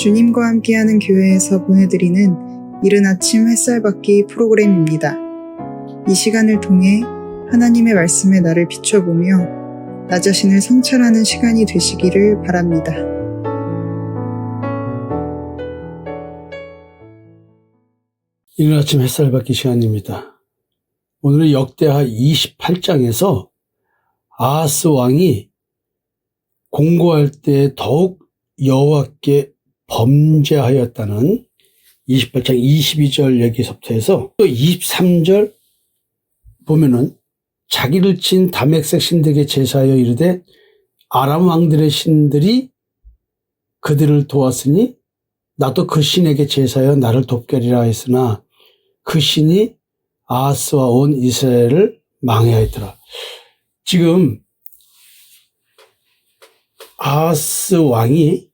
주님과 함께하는 교회에서 보내드리는 이른 아침 햇살 받기 프로그램입니다. 이 시간을 통해 하나님의 말씀에 나를 비춰보며 나 자신을 성찰하는 시간이 되시기를 바랍니다. 이른 아침 햇살 받기 시간입니다. 오늘은 역대하 28장에서 아하스 왕이 공고할 때 더욱 여호와께 범죄하였다는 28장 22절 여기서부터 해서 또 23절 보면은 자기를 친 다맥색 신들에게 제사하여 이르되 아람 왕들의 신들이 그들을 도왔으니 나도 그 신에게 제사하여 나를 돕게리라 했으나 그 신이 아하스와 온 이스라엘을 망해하였더라. 지금 아하스 왕이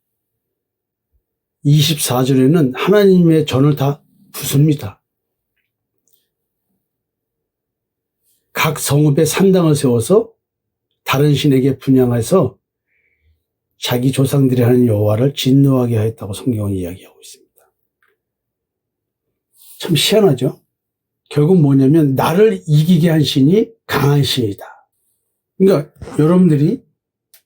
24절에는 하나님의 전을 다 부숩니다. 각 성읍에 산당을 세워서 다른 신에게 분양해서 자기 조상들이 하는 여호와를 진노하게 하였다고 성경은 이야기하고 있습니다. 참 희한하죠? 결국 뭐냐면 나를 이기게 한 신이 강한 신이다. 그러니까 여러분들이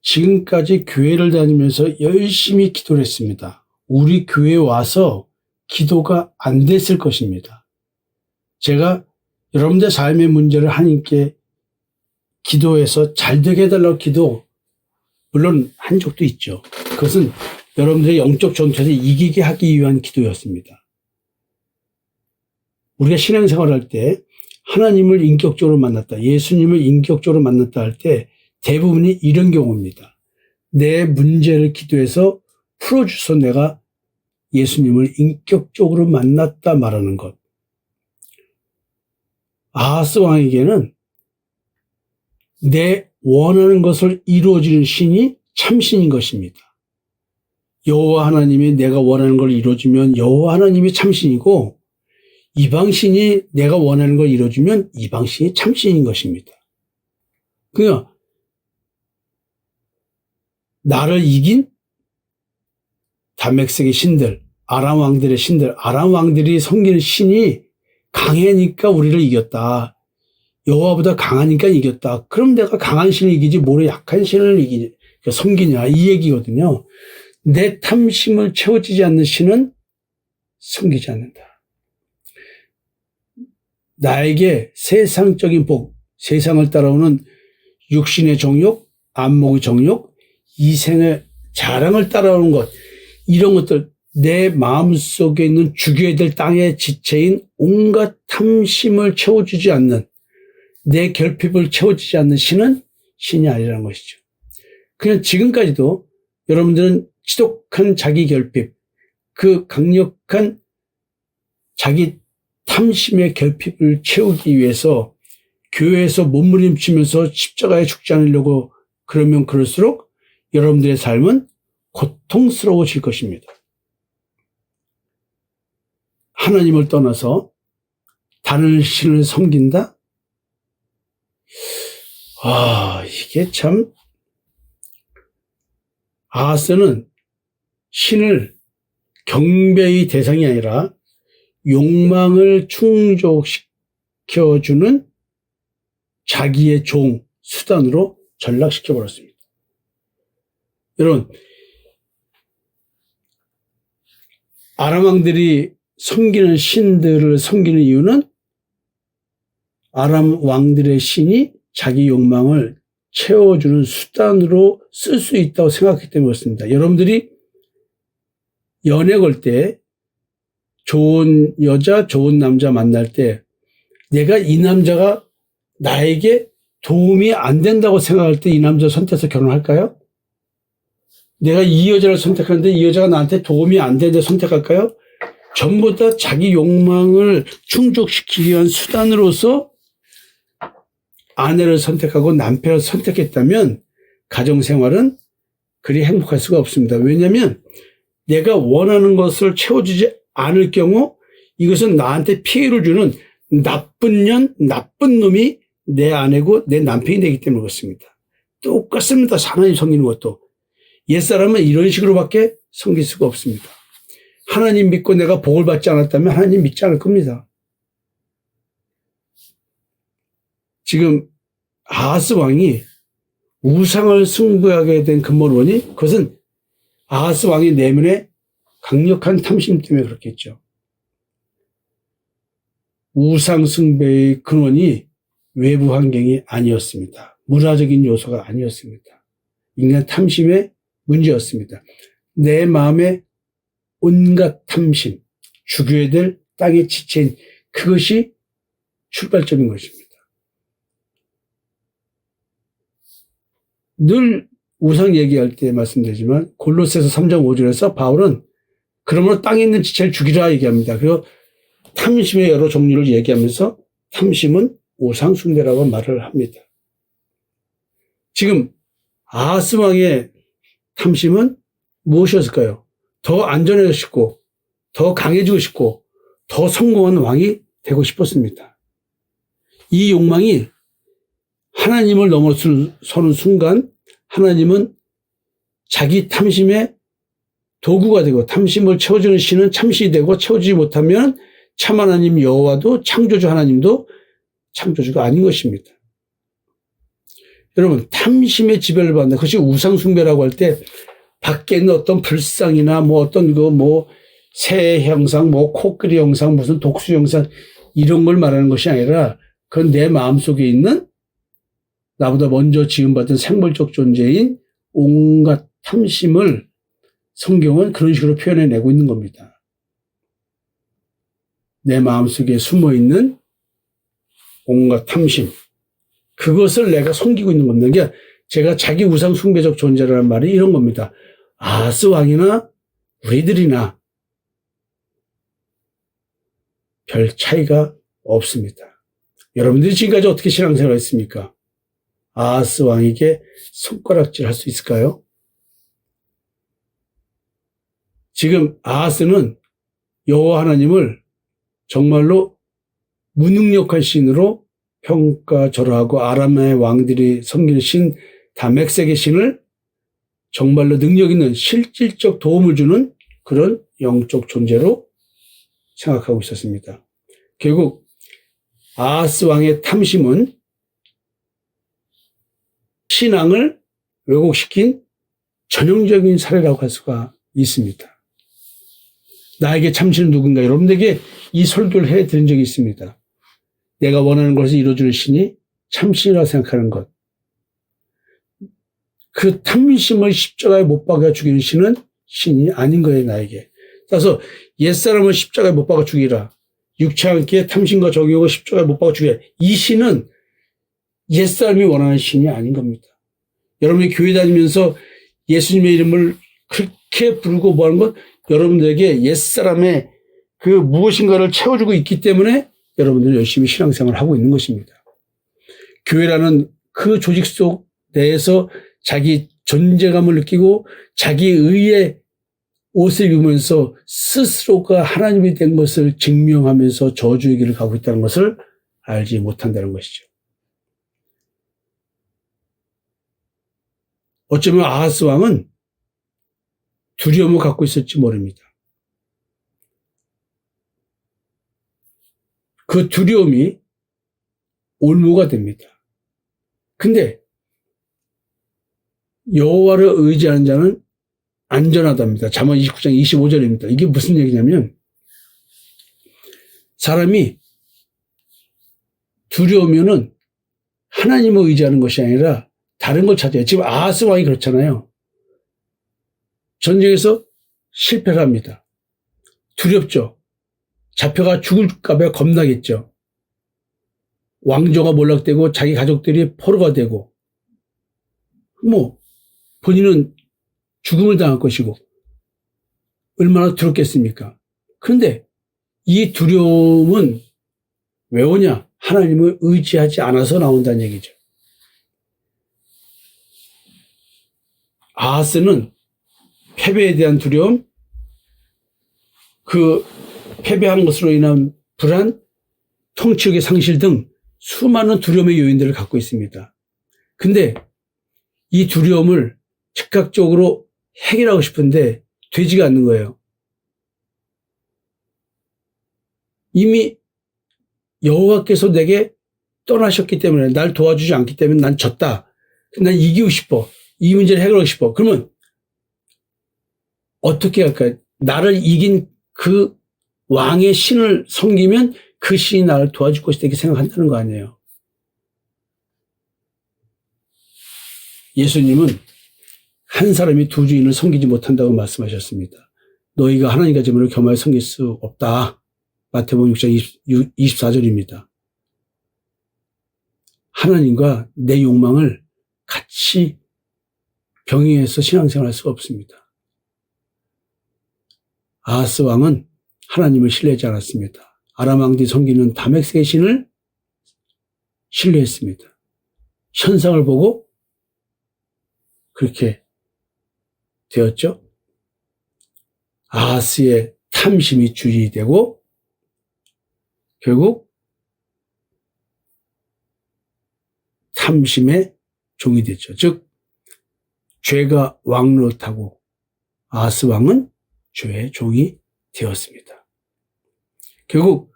지금까지 교회를 다니면서 열심히 기도를 했습니다. 우리 교회에 와서 기도가 안 됐을 것입니다. 제가 여러분들 삶의 문제를 하나님께 기도해서 잘 되게 해달라고 기도, 물론 한 적도 있죠. 그것은 여러분들의 영적 전투에서 이기게 하기 위한 기도였습니다. 우리가 신앙생활 할때 하나님을 인격적으로 만났다, 예수님을 인격적으로 만났다 할 때 대부분이 이런 경우입니다. 내 문제를 기도해서 풀어주서 내가 예수님을 인격적으로 만났다 말하는 것. 아하스 왕에게는 내 원하는 것을 이루어지는 신이 참신인 것입니다. 여호와 하나님이 내가 원하는 걸 이루어주면 여호와 하나님이 참신이고 이방신이 내가 원하는 걸 이루어주면 이방신이 참신인 것입니다. 그러니까 나를 이긴 다맥색의 신들, 아람 왕들의 신들, 아람 왕들이 섬기는 신이 강해니까 우리를 이겼다. 여호와보다 강하니까 이겼다. 그럼 내가 강한 신을 이기지 뭐로 약한 신을 이기 섬기냐 이 얘기거든요. 내 탐심을 채워지지 않는 신은 섬기지 않는다. 나에게 세상적인 복, 세상을 따라오는 육신의 정욕, 안목의 정욕, 이생의 자랑을 따라오는 것, 이런 것들, 내 마음 속에 있는 죽여야 될 땅의 지체인 온갖 탐심을 채워주지 않는, 내 결핍을 채워주지 않는 신은 신이 아니라는 것이죠. 그냥 지금까지도 여러분들은 지독한 자기 결핍, 그 강력한 자기 탐심의 결핍을 채우기 위해서 교회에서 몸부림치면서 십자가에 죽지 않으려고 그러면 그럴수록 여러분들의 삶은 고통스러워질 것입니다. 하나님을 떠나서 다른 신을 섬긴다? 아, 이게 참, 아하스는 신을 경배의 대상이 아니라 욕망을 충족시켜주는 자기의 종, 수단으로 전락시켜버렸습니다. 여러분, 아람 왕들이 섬기는 신들을 섬기는 이유는 아람 왕들의 신이 자기 욕망을 채워주는 수단으로 쓸 수 있다고 생각했기 때문에 그렇습니다. 여러분들이 연애 걸 때 좋은 여자, 좋은 남자 만날 때 내가 이 남자가 나에게 도움이 안 된다고 생각할 때 이 남자 선택해서 결혼할까요? 내가 이 여자를 선택하는데 이 여자가 나한테 도움이 안 되는데 선택할까요? 전부 다 자기 욕망을 충족시키기 위한 수단으로서 아내를 선택하고 남편을 선택했다면 가정생활은 그리 행복할 수가 없습니다. 왜냐하면 내가 원하는 것을 채워주지 않을 경우 이것은 나한테 피해를 주는 나쁜 년, 나쁜 놈이 내 아내고 내 남편이 되기 때문에 그렇습니다. 똑같습니다. 하나님 섬기는 것도. 옛사람은 이런 식으로밖에 섬길 수가 없습니다. 하나님 믿고 내가 복을 받지 않았다면 하나님 믿지 않을 겁니다. 지금 아하스 왕이 우상을 승부하게 된 근본원이 그것은 아하스 왕의 내면에 강력한 탐심 때문에 그렇겠죠. 우상 숭배의 근원이 외부 환경이 아니었습니다. 문화적인 요소가 아니었습니다. 인간 탐심의 문제였습니다. 내 마음에 온갖 탐심, 죽여야 될 땅의 지체인 그것이 출발점인 것입니다. 늘 우상 얘기할 때 말씀드리지만 골로새서 3장 5절에서 바울은 그러므로 땅에 있는 지체를 죽이라 얘기합니다. 그리고 탐심의 여러 종류를 얘기하면서 탐심은 우상 숭배라고 말을 합니다. 지금 아하스 왕의 탐심은 무엇이었을까요? 더 안전해지고 싶고, 더 강해지고 싶고, 더 성공한 왕이 되고 싶었습니다. 이 욕망이 하나님을 넘어서는 순간 하나님은 자기 탐심의 도구가 되고 탐심을 채워주는 신은 참신이 되고 채워주지 못하면 참 하나님 여호와도 창조주 하나님도 창조주가 아닌 것입니다. 여러분 탐심의 지배를 받는 그것이 우상숭배라고 할 때 밖에 있는 어떤 불상이나 뭐 어떤 그 뭐 새 형상, 뭐 코끼리 형상, 무슨 독수 형상 이런 걸 말하는 것이 아니라 그건 내 마음속에 있는 나보다 먼저 지음받은 생물적 존재인 온갖 탐심을 성경은 그런 식으로 표현해내고 있는 겁니다. 내 마음속에 숨어 있는 온갖 탐심. 그것을 내가 섬기고 있는 겁니다. 그러니까 제가 자기 우상 숭배적 존재라는 말이 이런 겁니다. 아스 왕이나 우리들이나 별 차이가 없습니다. 여러분들이 지금까지 어떻게 신앙생활 했습니까? 아하스 왕에게 손가락질 할 수 있을까요? 지금 아하스는 여호와 하나님을 정말로 무능력한 신으로 평가절하고 아람의 왕들이 섬기는 신 다맥색의 신을 정말로 능력 있는 실질적 도움을 주는 그런 영적 존재로 생각하고 있었습니다. 결국 아하스 왕의 탐심은 신앙을 왜곡시킨 전형적인 사례라고 할 수가 있습니다. 나에게 참신은 누군가 여러분들에게 이 설교를 해 드린 적이 있습니다. 내가 원하는 것을 이루어주는 신이 참신이라고 생각하는 것. 그 탐심을 십자가에 못 박아 죽이는 신은 신이 아닌 거예요, 나에게. 따라서 옛사람을 십자가에 못 박아 죽이라. 육체 함께 탐심과 정욕을 십자가에 못 박아 죽이라. 이 신은 옛사람이 원하는 신이 아닌 겁니다. 여러분이 교회 다니면서 예수님의 이름을 그렇게 부르고 뭐 하는 건 여러분들에게 옛사람의 그 무엇인가를 채워주고 있기 때문에 여러분들은 열심히 신앙생활을 하고 있는 것입니다. 교회라는 그 조직 속 내에서 자기 존재감을 느끼고 자기 의의 옷을 입으면서 스스로가 하나님이 된 것을 증명하면서 저주의 길을 가고 있다는 것을 알지 못한다는 것이죠. 어쩌면 아하스 왕은 두려움을 갖고 있을지 모릅니다. 그 두려움이 올무가 됩니다. 근데 여호와를 의지하는 자는 안전하답니다. 잠언 29장 25절입니다. 이게 무슨 얘기냐면 사람이 두려우면은 하나님을 의지하는 것이 아니라 다른 걸 찾아요. 지금 아하스 왕이 그렇잖아요. 전쟁에서 실패를 합니다. 두렵죠. 잡혀가 죽을까봐 겁나겠죠. 왕조가 몰락되고 자기 가족들이 포로가 되고 뭐 본인은 죽음을 당할 것이고 얼마나 두렵겠습니까? 그런데 이 두려움은 왜 오냐? 하나님을 의지하지 않아서 나온다는 얘기죠. 아하스는 패배에 대한 두려움, 그 패배한 것으로 인한 불안, 통치력의 상실 등 수많은 두려움의 요인들을 갖고 있습니다. 근데 이 두려움을 즉각적으로 해결하고 싶은데 되지가 않는 거예요. 이미 여호와께서 내게 떠나셨기 때문에 날 도와주지 않기 때문에 난 졌다. 난 이기고 싶어. 이 문제를 해결하고 싶어. 그러면 어떻게 할까요? 나를 이긴 그 왕의 신을 섬기면 그 신이 나를 도와줄 것이다 이렇게 생각한다는 거 아니에요. 예수님은 한 사람이 두 주인을 섬기지 못한다고 말씀하셨습니다. 너희가 하나님과 재물을 겸하여 섬길 수 없다. 마태복음 6장 24절입니다. 하나님과 내 욕망을 같이 병행해서 신앙생활할 수가 없습니다. 아하스 왕은 하나님을 신뢰하지 않았습니다. 아람 왕들이 섬기는 다맥스의 신을 신뢰했습니다. 현상을 보고 그렇게 되었죠. 아하스의 탐심이 주의되고 결국 탐심의 종이 됐죠. 즉 죄가 왕노릇하고 아하스 왕은 죄의 종이 되었습니다. 결국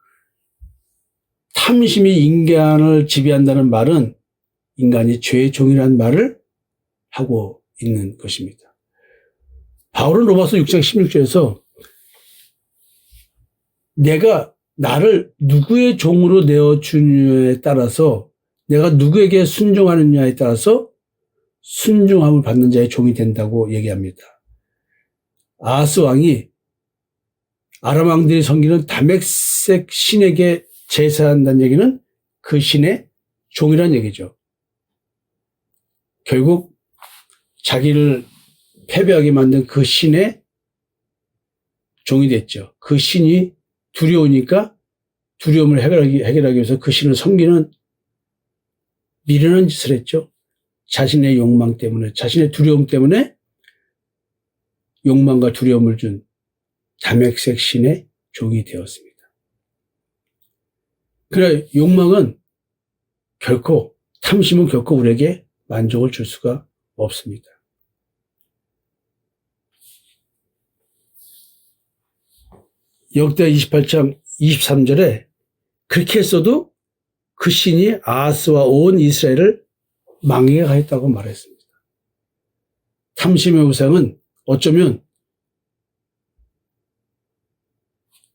탐심이 인간을 지배한다는 말은 인간이 죄의 종이라는 말을 하고 있는 것입니다. 바울은 로마서 6장 16절에서 내가 나를 누구의 종으로 내어주느냐에 따라서 내가 누구에게 순종하느냐에 따라서 순종함을 받는 자의 종이 된다고 얘기합니다. 아하스 왕이 아람 왕들이 섬기는 다맥색 신에게 제사한다는 얘기는 그 신의 종이라는 얘기죠. 결국 자기를 패배하게 만든 그 신의 종이 됐죠. 그 신이 두려우니까 두려움을 해결하기, 해결하기 위해서 그 신을 섬기는 미련한 짓을 했죠. 자신의 욕망 때문에, 자신의 두려움 때문에 욕망과 두려움을 준 담액색 신의 종이 되었습니다. 그래, 욕망은 결코, 탐심은 결코 우리에게 만족을 줄 수가 없습니다. 역대 28장 23절에 그렇게 했어도 그 신이 아하스와 온 이스라엘을 하였다고 말했습니다. 탐심의 우상은 어쩌면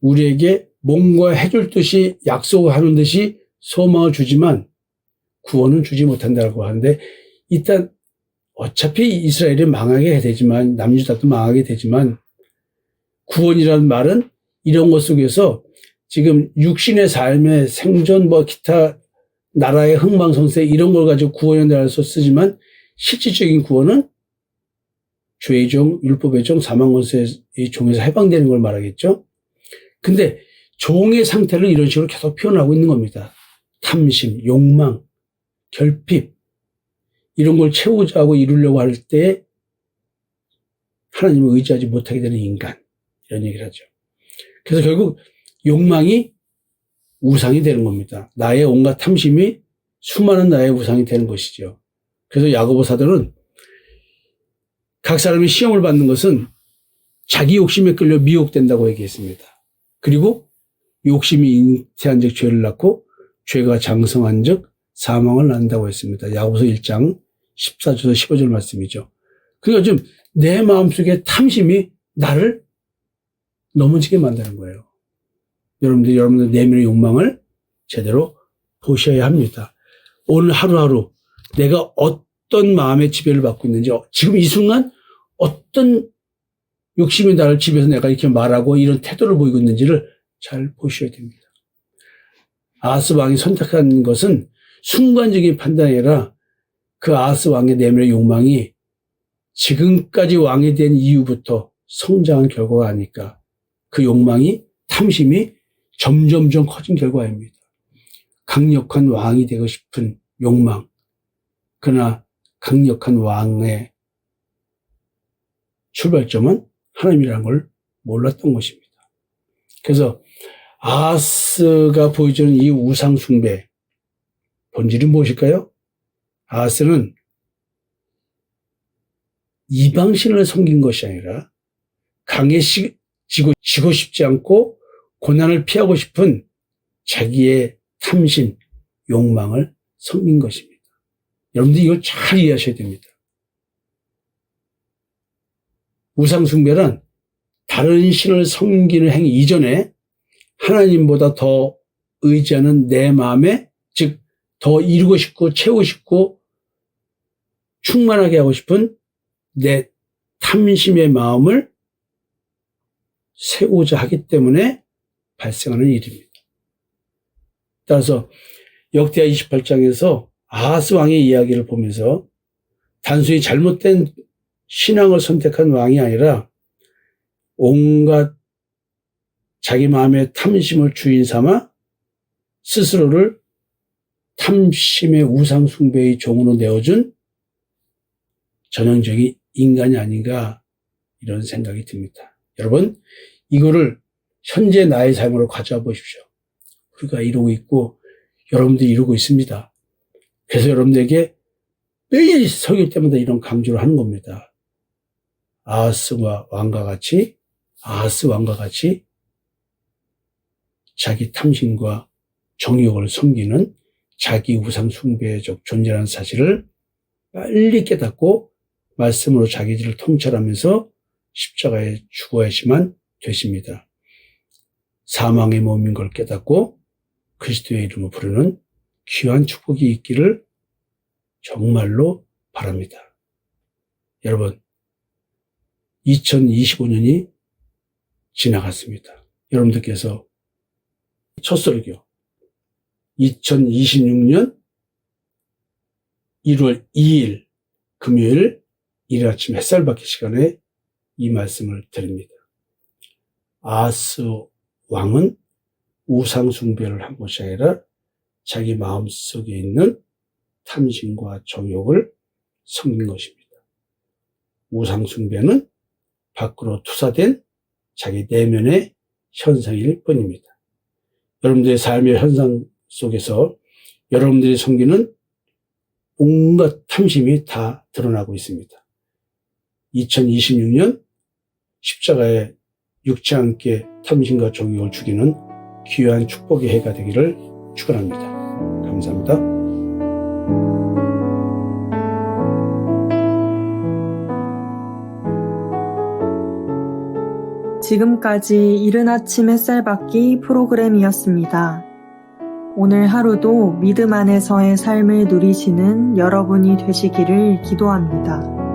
우리에게 뭔가 해줄 듯이 약속하는 듯이 소망을 주지만 구원은 주지 못한다고 하는데 일단 어차피 이스라엘이 망하게 되지만 남유다도 망하게 되지만 구원이라는 말은 이런 것 속에서 지금 육신의 삶의 생존 뭐 기타 나라의 흥망성쇠 이런 걸 가지고 구원이라서 쓰지만 실질적인 구원은 죄의 종, 율법의 종, 사망권세의 종에서 해방되는 걸 말하겠죠. 근데 종의 상태를 이런 식으로 계속 표현하고 있는 겁니다. 탐심, 욕망, 결핍 이런 걸 채우자 하고 이루려고 할 때 하나님을 의지하지 못하게 되는 인간 이런 얘기를 하죠. 그래서 결국 욕망이 우상이 되는 겁니다. 나의 온갖 탐심이 수많은 나의 우상이 되는 것이죠. 그래서 야고보 사도는 각 사람이 시험을 받는 것은 자기 욕심에 끌려 미혹된다고 얘기했습니다. 그리고 욕심이 잉태한 즉 죄를 낳고 죄가 장성한 즉 사망을 낳는다고 했습니다. 야고보서 1장 14절에서 15절 말씀이죠. 그러니까 좀 내 마음속에 탐심이 나를 넘어지게 만드는 거예요. 여러분들 여러분들 내면의 욕망을 제대로 보셔야 합니다. 오늘 하루하루 내가 어떤 마음의 지배를 받고 있는지 지금 이 순간 어떤 욕심이 나를 지배해서 내가 이렇게 말하고 이런 태도를 보이고 있는지를 잘 보셔야 됩니다. 아하스 왕이 선택한 것은 순간적인 판단이 아니라 그 아하스 왕의 내면의 욕망이 지금까지 왕이 된 이후부터 성장한 결과가 아닐까. 그 욕망이 탐심이 점점점 커진 결과입니다. 강력한 왕이 되고 싶은 욕망. 그러나 강력한 왕의 출발점은 하나님이라는 걸 몰랐던 것입니다. 그래서 아하스가 보여주는 이 우상 숭배 본질이 무엇일까요? 아하스는 이방신을 섬긴 것이 아니라 강해지고 지고 싶지 않고 고난을 피하고 싶은 자기의 탐심, 욕망을 섬긴 것입니다. 여러분들 이걸 잘 이해하셔야 됩니다. 우상숭배란 다른 신을 섬기는 행위 이전에 하나님보다 더 의지하는 내 마음에 즉 더 이루고 싶고 채우고 싶고 충만하게 하고 싶은 내 탐심의 마음을 세우고자 하기 때문에 발생하는 일입니다. 따라서 역대하 28장에서 아하스 왕의 이야기를 보면서 단순히 잘못된 신앙을 선택한 왕이 아니라 온갖 자기 마음의 탐심을 주인 삼아 스스로를 탐심의 우상숭배의 종으로 내어준 전형적인 인간이 아닌가 이런 생각이 듭니다. 여러분, 이거를 현재 나의 삶으로 가져와 보십시오. 우리가 이루고 있고 여러분들이 이루고 있습니다. 그래서 여러분들에게 매일 설교 때마다 이런 강조를 하는 겁니다. 아하스와 왕과 같이 아하스 왕과 같이 자기 탐심과 정욕을 섬기는 자기 우상 숭배적 존재라는 사실을 빨리 깨닫고 말씀으로 자기들을 통찰하면서 십자가에 죽어야지만 되십니다. 사망의 몸인 걸 깨닫고 그리스도의 이름을 부르는 귀한 축복이 있기를 정말로 바랍니다. 여러분, 2025년이 지나갔습니다. 여러분들께서 첫 설교 2026년 1월 2일 금요일 이른 아침 햇살 받기 시간에 이 말씀을 드립니다. 아하스 왕은 우상 숭배를 한 것이 아니라 자기 마음속에 있는 탐심과 정욕을 섬긴 것입니다. 우상 숭배는 밖으로 투사된 자기 내면의 현상일 뿐입니다. 여러분들의 삶의 현상 속에서 여러분들이 섬기는 온갖 탐심이 다 드러나고 있습니다. 2026년 십자가에 육지 않게 탐심과 정욕을 죽이는 귀한 축복의 해가 되기를 축원합니다. 감사합니다. 지금까지 이른 아침 햇살 받기 프로그램이었습니다. 오늘 하루도 믿음 안에서의 삶을 누리시는 여러분이 되시기를 기도합니다.